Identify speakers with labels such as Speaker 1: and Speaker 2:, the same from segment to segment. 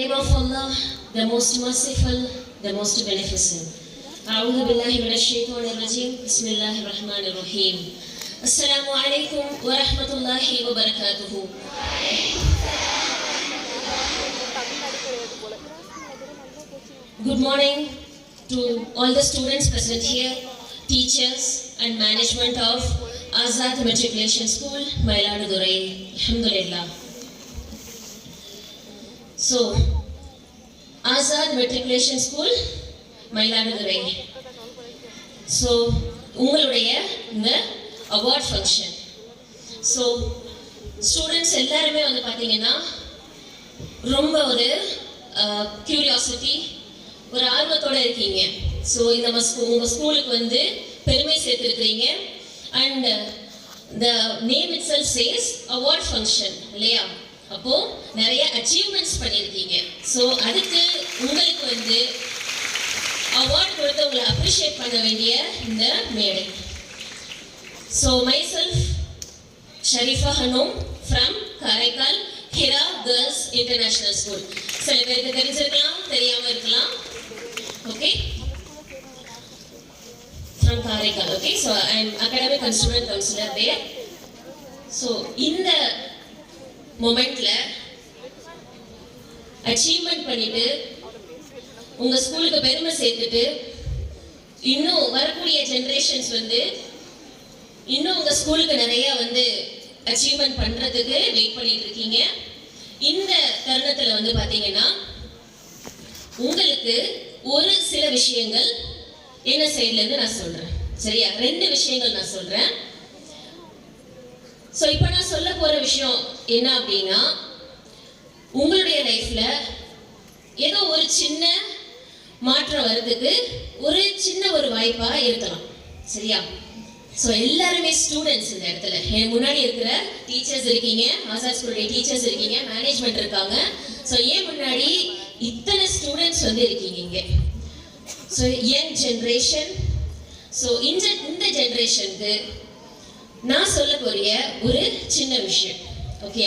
Speaker 1: name of Allah, the most merciful, the most beneficent. أعوذ بالله من الشيطان الرجيم بسم الله الرحمن الرحيم السلام عليكم ورحمة الله وبركاته Good morning to all the students present here, teachers and management of Azad Matriculation School, Mailadurai. Alhamdulillah. So, Azad matriculation school Mayiladuthurai so உங்களுடைய இந்த award function so students எல்லாருமே வந்து பார்த்தீங்கன்னா ரொம்ப ஒரு curiosity ஒரு ஆர்வத்தோட இருக்கீங்க. ஸோ இந்த நம்ம ஸ்கூ உங்கள் ஸ்கூலுக்கு வந்து பெருமை சேர்த்துருக்கிறீங்க. And the name itself says award function இல்லையா? அப்போ நிறைய அச்சீவ்மெண்ட்ஸ் பண்ணியிருக்கீங்க. ஸோ அதுக்கு உங்களுக்கு வந்து அவார்ட் கொடுத்து உங்களை அப்ரிஷியேட் பண்ண வேண்டிய இந்த மேடை. So myself Sharifa Hanom from Karaikal Hira girls international school சில பேருக்கு தெரிஞ்சிருக்கலாம் தெரியாமல் இருக்கலாம். Okay from Karaikal okay so I am academic and student counsellor there so இந்த மொமெண்ட்ல அச்சீவ்மெண்ட் பண்ணிட்டு உங்க ஸ்கூலுக்கு பெருமை சேர்த்துட்டு இன்னும் வரக்கூடிய ஜென்ரேஷன்ஸ் வந்து இன்னும் உங்க ஸ்கூலுக்கு நிறைய வந்து அச்சீவ்மெண்ட் பண்றதுக்கு வெயிட் பண்ணிட்டு இருக்கீங்க. இந்த தருணத்துல வந்து பாத்தீங்கன்னா உங்களுக்கு ஒரு சில விஷயங்கள் என்ன சைட்ல இருந்து நான் சொல்றேன். சரியா? ரெண்டு விஷயங்கள் நான் சொல்றேன். ஸோ இப்போ நான் சொல்ல போகிற விஷயம் என்ன அப்படின்னா உங்களுடைய லைஃப்பில் ஏதோ ஒரு சின்ன மாற்றம் வர்றதுக்கு ஒரு சின்ன ஒரு வாய்ப்பாக இருக்கலாம். சரியா? ஸோ எல்லாருமே ஸ்டூடெண்ட்ஸ் இந்த இடத்துல. என் முன்னாடி இருக்கிற டீச்சர்ஸ் இருக்கீங்க ஆசாத் ஸ்கூலுடைய டீச்சர்ஸ் இருக்கீங்க மேனேஜ்மெண்ட் இருக்காங்க. ஸோ ஏன் முன்னாடி இத்தனை ஸ்டூடெண்ட்ஸ் வந்து இருக்கீங்க இங்கே? ஸோ யங் ஜென்ரேஷன் ஸோ இந்த இந்த ஜென்ரேஷனுக்கு நான் சொல்லக்கூடிய ஒரு சின்ன விஷயம் ஓகே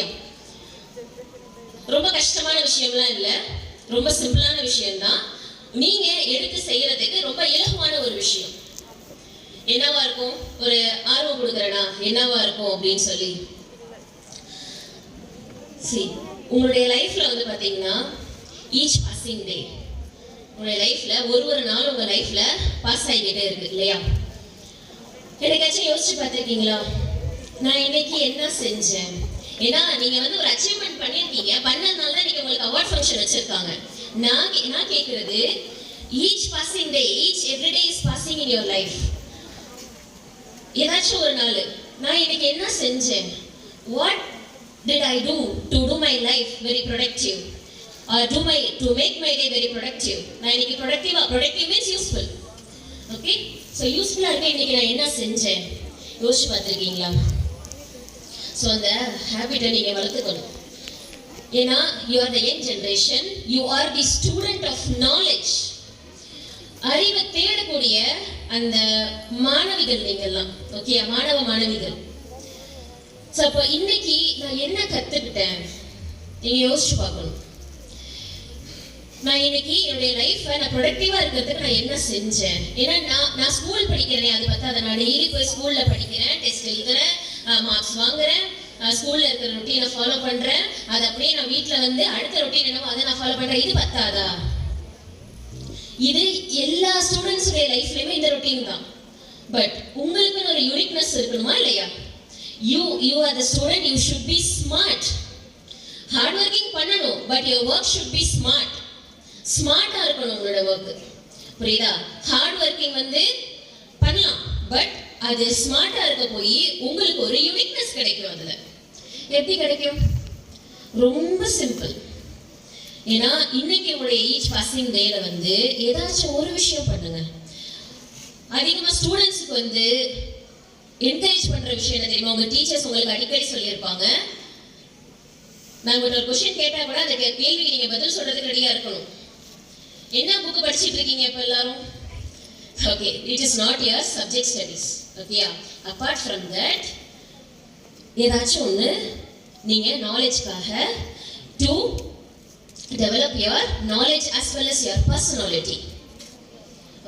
Speaker 1: ரொம்ப கஷ்டமான விஷயம்லாம் இல்லை ரொம்ப சிம்பிளான விஷயம்தான். நீங்க எடுத்து செய்யறதுக்கு ரொம்ப இலகுவான ஒரு விஷயம். என்னவா இருக்கும்? ஒரு ஆர்வம் கொடுக்குறனா? என்னவா இருக்கும் அப்படின்னு சொல்லி. சரி உங்களுடைய லைஃப்ல வந்து பாத்தீங்கன்னா ஈச் பாசிங் டே உங்களுடைய லைஃப்ல ஒரு ஒரு நாள் உங்க லைஃப்ல பாஸ் ஆகிக்கிட்டே இருக்கு இல்லையா? எனக்காச்சும் யோசிச்சு பார்த்துருக்கீங்களா? நான் இன்னைக்கு என்ன செஞ்சேன்? ஏன்னா நீங்க வந்து ஒரு அச்சீவ்மெண்ட் பண்ணியிருக்கீங்க. பண்ணதுனால தான் நீங்க உங்களுக்கு அவார்ட் ஃபங்க்ஷன் வச்சிருக்காங்க. நான் கே- நான் கேட்கறது each passing day each every day is passing in your life ஏதாச்சும் ஒரு நாள் நான் இன்னைக்கு என்ன செஞ்சேன்? What did I do to do my life very productive? Or do my to make my day very productive? நான் இன்னைக்கு ப்ரொடக்டிவா productive means useful okay so யூஸ்ஃபுல்லாக இருக்க இன்னைக்கு நான் என்ன செஞ்சேன்? யோசிச்சு பார்த்துருக்கீங்களா? ஸோ அந்த ஹேபிட்டை நீங்கள் வளர்த்துக்கணும். ஏன்னா you are the young generation you are the student of knowledge அறிவை தேடக்கூடிய அந்த மாணவிகள் நீங்கள்லாம் ஓகே மாணவ மாணவிகள். ஸோ அப்போ இன்னைக்கு நான் என்ன கற்றுக்கிட்டேன் நீங்கள் யோசிச்சு பார்க்கணும். நான் இன்னைக்கு என்னுடைய லைஃப்பை நான் ப்ரொடக்டிவாக இருக்கிறதுக்கு நான் என்ன செஞ்சேன்? ஏன்னா நான் நான் ஸ்கூல் படிக்கிறேன் அது பத்தாத. நான் டெய்லி போய் ஸ்கூலில் படிக்கிறேன் டெஸ்ட் எழுதுறேன் மார்க்ஸ் வாங்குறேன் ஸ்கூலில் இருக்கிற ரொட்டீனை ஃபாலோ பண்ணுறேன் அது அப்படியே நான் வீட்டில் வந்து அடுத்த ரொட்டீன் என்னவோ அதை நான் ஃபாலோ பண்ணுறேன் இது பத்தாதா? இது எல்லா ஸ்டூடெண்ட்ஸுடைய லைஃப்லையுமே இந்த ரொட்டீன் தான். பட் உங்களுக்குன்னு ஒரு யூனிக்னஸ் இருக்கணுமா இல்லையா? You you are the student you should be smart hard working பண்ணணும் but your work should be smart ஸ்மார்ட்டாக இருக்கணும் உங்களோட ஒர்க் புரியுதா? ஹார்ட் ஒர்க்கிங் வந்து பண்ணலாம். பட் அது ஸ்மார்ட்டாக இருக்க போய் உங்களுக்கு ஒரு யூனிக்னஸ் கிடைக்கும் அதில். எப்படி கிடைக்கும்? ரொம்ப சிம்பிள் ஏன்னா இன்னைக்கு உங்களுடைய ஈச் பாசிங் டேல வந்து ஏதாச்சும் ஒரு விஷயம் பண்ணுங்க. அதிகமாக ஸ்டூடெண்ட்ஸுக்கு வந்து என்கரேஜ் பண்ற விஷயம் என்ன தெரியுமா? உங்க டீச்சர்ஸ் உங்களுக்கு அடிக்கடி சொல்லியிருப்பாங்க. நான் உங்கள்கிட்ட ஒரு கொஸ்டின் கேட்டால் கூட அந்த கேள்விக்கு நீங்கள் பதில் சொல்றதுக்கு ரெடியாக இருக்கணும். என்ன புக் படிச்சிட்டு இருக்கீங்க இப்போ எல்லாரும்? Okay it is not your subject studies ஓகேயா அப்பார்ட் ஃப்ரம் தட் ஏதாச்சும் ஒன்று நீங்கள் நாலேஜ்க்காக to develop your knowledge as well as your personality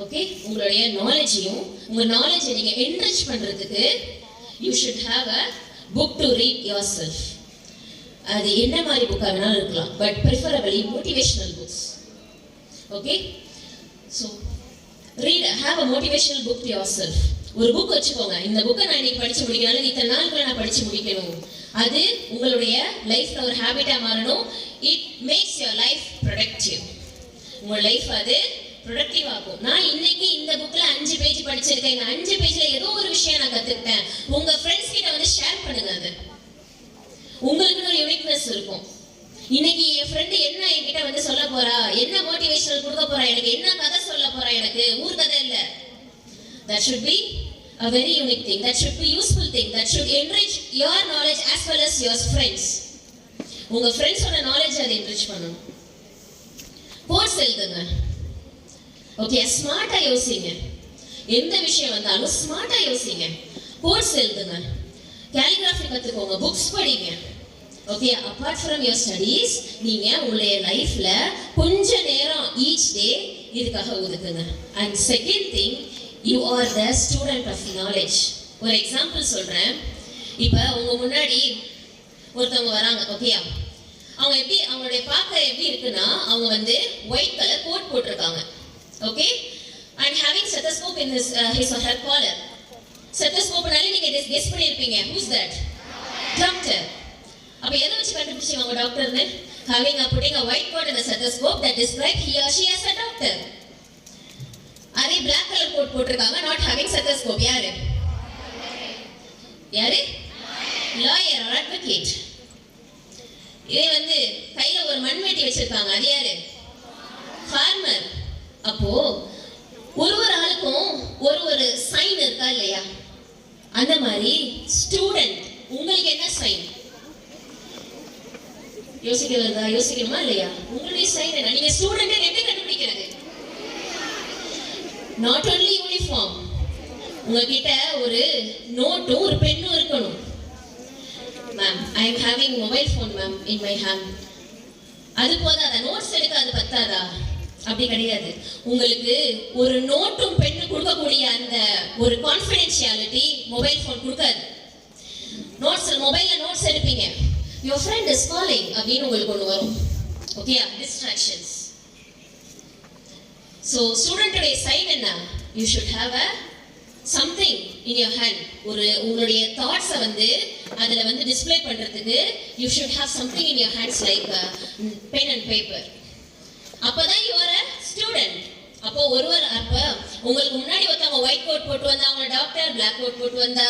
Speaker 1: okay உங்களுடைய நாலேஜையும் உங்கள் நாலேஜை நீங்கள் என்ரிச் பண்ணுறதுக்கு you should have a book to read yourself அது என்ன மாதிரி புக்காக வேணாலும் இருக்கலாம் but preferably motivational books okay so read have a motivational book to yourself ஒரு புக் வச்சுக்கோங்க. இந்த புக்கை நான் இன்னைக்கு படிச்சு முடிக்கணும் இத்தனை நாளுக்குள்ள நான் படிச்சு முடிக்கணும். அது உங்களுடைய லைஃப்ல ஒரு ஹேபிட்டா மாறணும். It makes your life productive உங்கள் லைஃப் அது ப்ரொடக்டிவ் ஆகும். நான் இன்னைக்கு இந்த புக்ல அஞ்சு பேஜ் படிச்சிருக்கேன். இந்த அஞ்சு பேஜ்ல ஏதோ ஒரு விஷயம் நான் கத்துக்கிட்டேன். உங்க ஃப்ரெண்ட்ஸ் கிட்ட வந்து ஷேர் பண்ணுங்க அது உங்களுக்குன்னு ஒரு யூனிக்னஸ் இருக்கும் இன்னைக்கு என் ஃப்ரெண்டு என்ன என்கிட்ட வந்து சொல்ல போறா என்ன மோட்டிவேஷனல் கொடுக்க போறா எனக்கு என்ன கதை சொல்ல போறா எனக்கு ஊர் கதை இல்ல that should be a very unique thing. That should be useful thing. That should enrich your knowledge as well as your friends. உங்கள் ஃப்ரெண்ட்ஸோட நாலேஜ் அதை enrich பண்ணணும் கோர்ஸ் எழுதுங்க. ஓகே ஸ்மார்ட்டாக யோசிங்க. எந்த விஷயம் வந்தாலும் ஸ்மார்ட்டாக யோசிங்க. கோர்ஸ் எழுதுங்க. கேலிகிராஃபி கத்துக்கோங்க. புக்ஸ் படிங்க. Okay apart from your studies நீங்கள் உங்களுடைய லைஃப்பில் கொஞ்ச நேரம் ஈச் டே இதுக்காக ஒதுக்குங்க. And second thing you are the student of knowledge ஒரு எக்ஸாம்பிள் சொல்கிறேன் இப்போ உங்கள் முன்னாடி ஒருத்தவங்க வராங்க ஓகேயா அவங்க எப்படி அவங்களுடைய பார்க்க எப்படி இருக்குன்னா அவங்க வந்து ஒயிட் கலர் கோட் போட்டிருக்காங்க okay and having stethoscope in his his or her collar செத்தஸ்கோப்னாலே நீங்கள் கெஸ் பண்ணியிருப்பீங்க. ஹூஸ் தட் டாக்டர் அப்போ எதை வச்சு கண்டுபிடிச்சிங்க அவங்க டாக்டர்னு having a putting a white coat in stethoscope that describe he or she as a doctor அதே பிளாக் கலர் கோட் போட்டிருக்காங்க. நாட் ஹேவிங் செத்தஸ்கோப் யாரு? யாரு? லாயர் ஆர் அட்வொகேட் இதே வந்து கையில ஒரு மண்வெட்டி வச்சிருக்காங்க. அது யாரு? ஃபார்மர் அப்போ ஒரு ஒரு ஆளுக்கும் ஒரு ஒரு சைன் இருக்கா இல்லையா? அந்த மாதிரி ஸ்டூடெண்ட் உங்களுக்கு என்ன சைன் யோசிக்க வருதா? யோசிக்கணுமா இல்லையா? உங்களுடைய சைன் என்ன? நீங்க ஸ்டூடெண்ட் நாட் ஒன்லி யூனிஃபார்ம் உங்ககிட்ட ஒரு நோட்டும் ஒரு பெண்ணும் இருக்கணும். Ma'am I am having mobile phone ma'am in my hand அது போதாதா நோட்ஸ் எடுக்க அது பத்தாதா? அப்படி கிடையாது. உங்களுக்கு ஒரு நோட்டும் பெண்ணு கொடுக்கக்கூடிய அந்த ஒரு கான்ஃபிடென்ஷியாலிட்டி மொபைல் ஃபோன் கொடுக்காது. நோட்ஸ் மொபைலில் நோட்ஸ் எடுப்பீங்க. யுவர் ஃப்ரெண்ட் இஸ் காலிங் அப்படின்னு உங்களுக்கு ஒன்று வரும். ஓகேயா டிஸ்ட்ராக்ஷன்ஸ் ஸோ ஸ்டூடெண்ட்டுடைய சைன் என்ன? You should have a something in your hand ஒரு உங்களுடைய தாட்ஸை வந்து அதில் வந்து டிஸ்ப்ளே பண்ணுறதுக்கு you should have something in your hands like pen and paper அப்பதான் யூ ஆர் அ ஸ்டூடெண்ட் அப்போ ஒருவர் அப்போ உங்களுக்கு முன்னாடி ஒருத்தவங்க ஒயிட் கோட் போட்டு வந்தா அவங்க டாக்டர் பிளாக் கோட் போட்டு வந்தா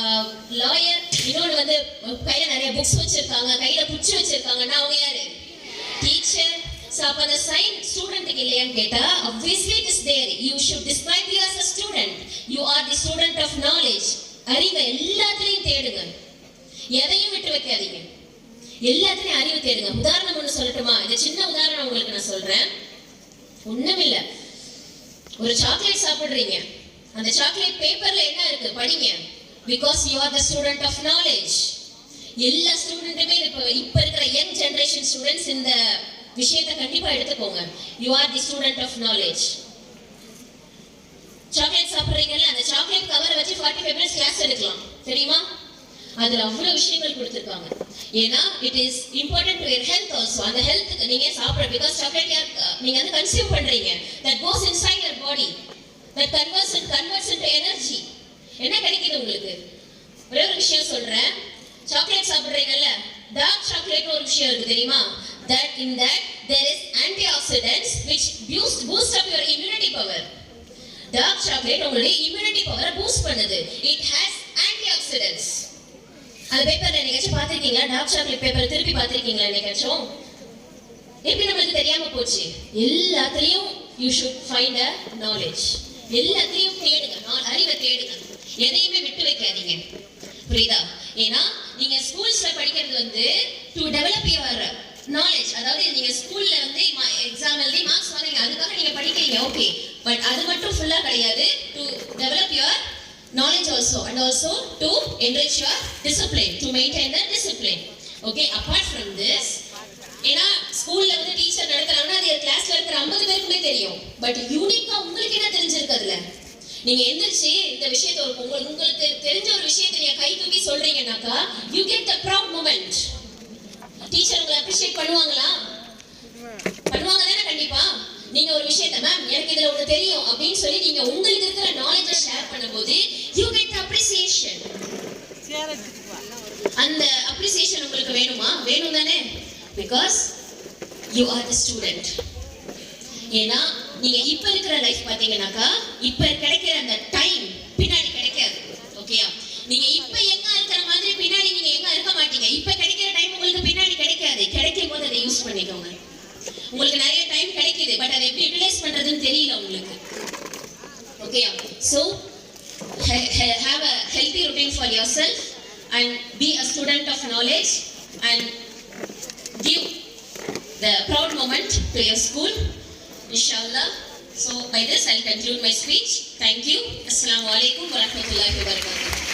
Speaker 1: uh, லாயர் இன்னொன்று வந்து கையில் நிறைய புக்ஸ் வச்சுருக்காங்க கையில் பிடிச்சி வச்சுருக்காங்கன்னா அவங்க யாரு? டீச்சர் ஸோ அப்போ அந்த சைன் ஸ்டூடெண்ட்டுக்கு இல்லையான்னு கேட்டால் obviously it is there. You should describe you as a student. You are the student of knowledge. அறிவை எல்லாத்துலயும் தேடுங்க. எதையும் விட்டு வைக்காதீங்க. எல்லாத்துலேயும் அறிவு தேடுங்க. உதாரணம் ஒன்று சொல்லட்டுமா? இந்த சின்ன உதாரணம் உங்களுக்கு நான் சொல்றேன். ஒண்ணுமில்ல. ஒரு சாக்லேட் சாப்பிடுறீங்க. அந்த சாக்லேட் பேப்பர்ல என்ன இருக்கு? படிங்க. Because you are the student of knowledge எல்லா ஸ்டூடெண்ட்டுமே இப்போ இப்போ இருக்கிற யங் ஜென்ரேஷன் ஸ்டூடெண்ட்ஸ் இந்த விஷயத்தை கண்டிப்பா எடுத்துக்கோங்க. You are the student of knowledge chocolate சாப்பிட்றீங்கல்ல அந்த சாக்லேட் கவரை வச்சு ஃபார்ட்டி ஃபைவ் மினிட்ஸ் கிளாஸ் எடுக்கலாம். தெரியுமா? அதுல அவ்வளவு விஷயங்கள் கொடுத்துருக்காங்க. ஏன்னா it is important to your health also அந்த ஹெல்த்துக்கு நீங்க சாப்பிட பிகாஸ் சாக்லேட் யார் நீங்க வந்து கன்சியூம் பண்றீங்க. That goes inside your body that converse converts into energy என்ன கிடைக்குது உங்களுக்கு? ஒரே ஒரு விஷயம் சொல்றேன். சாக்லேட் சாப்பிட்றீங்கல்ல டார்க் சாக்லேட் ஒரு விஷயம் இருக்கு தெரியுமா? That in that there is antioxidants which boost boost up your immunity power. Dark chocolate உங்களுடைய இம்யூனிட்டி பவரை பூஸ்ட் பண்ணுது. It has antioxidants. அந்த பேப்பர் என்னைக்காச்சும் பார்த்திருக்கீங்களா? டார்க் சாக்லேட் பேப்பர் திருப்பி பார்த்திருக்கீங்களா என்னைக்காச்சும்? எப்படி நம்மளுக்கு தெரியாம போச்சு? எல்லாத்துலயும் you should find a knowledge எல்லாத்துலயும் தேடுங்க. நாலு அறிவை தேடுங்க. எதையுமே விட்டு வைக்காதீங்க. புரியுதா? ஏன்னா நீங்க ஸ்கூல்ஸ்ல படிக்கிறது வந்து டு டெவலப் யுவர் நாலேஜ் அதாவது நீங்க ஸ்கூல்ல வந்து எக்ஸாம் எழுதி மார்க்ஸ் வாங்குறீங்க. அதுக்காக நீங்க படிக்கிறீங்க. ஓகே பட் அது மட்டும் ஃபுல்லா கிடையாது. To develop your knowledge also and also to enrich your discipline to maintain the discipline okay apart from this ஏன்னா ஸ்கூல்ல வந்து டீச்சர் நடத்துறாங்கன்னா அது க்ளாஸில் இருக்கிற ஐம்பது பேருக்குமே தெரியும். பட் யூனிக்கா உங்களுக்கு என்ன தெரிஞ்சிருக்கு அதுல? நீங்க எந்திரிச்சு இந்த விஷயத்த ஒரு உங்களுக்கு உங்களுக்கு தெரிஞ்ச ஒரு விஷயத்தை நீங்க கை தூக்கி சொல்றீங்கன்னாக்கா you get the proud moment teacher உங்களை அப்ரிஷியேட் பண்ணுவாங்களா? பண்ணுவாங்க தானே கண்டிப்பா. நீங்க ஒரு விஷயத்தை மேம் எனக்கு இதுல ஒண்ணு தெரியும் அப்படின்னு சொல்லி நீங்க உங்களுக்கு இருக்கிற நாலேஜை ஷேர் பண்ணும்போது யூ கெட் அப்ரிசியேஷன் அந்த அப்ரிசியேஷன் உங்களுக்கு வேணுமா? வேணும் தானே because you are the student ஏன்னா நீங்க இப்ப இருக்கிற லைஃப் பாத்தீங்கன்னாக்கா இப்ப கிடைக்கிற அந்த டைம் பின்னாடி கிடைக்காது. ஓகேயா நீங்க இப்ப எங்க இருக்கிற மாதிரி பின்னாடி நீங்க எங்க இருக்க மாட்டீங்க? இப்ப கிடைக்க யூஸ் பண்ணிக்கோங்க உங்களுக்கு நிறைய டைம் கிடைக்குது பட் அதை எப்படி யூட்டிலைஸ் பண்றதுன்னு தெரியல உங்களுக்கு ஓகேயா so have a healthy routine for yourself and be a student of knowledge and give the proud moment to your school inshallah so by this i'll conclude my speech thank you assalamu alaikum wa rahmatullahi wa barakatuh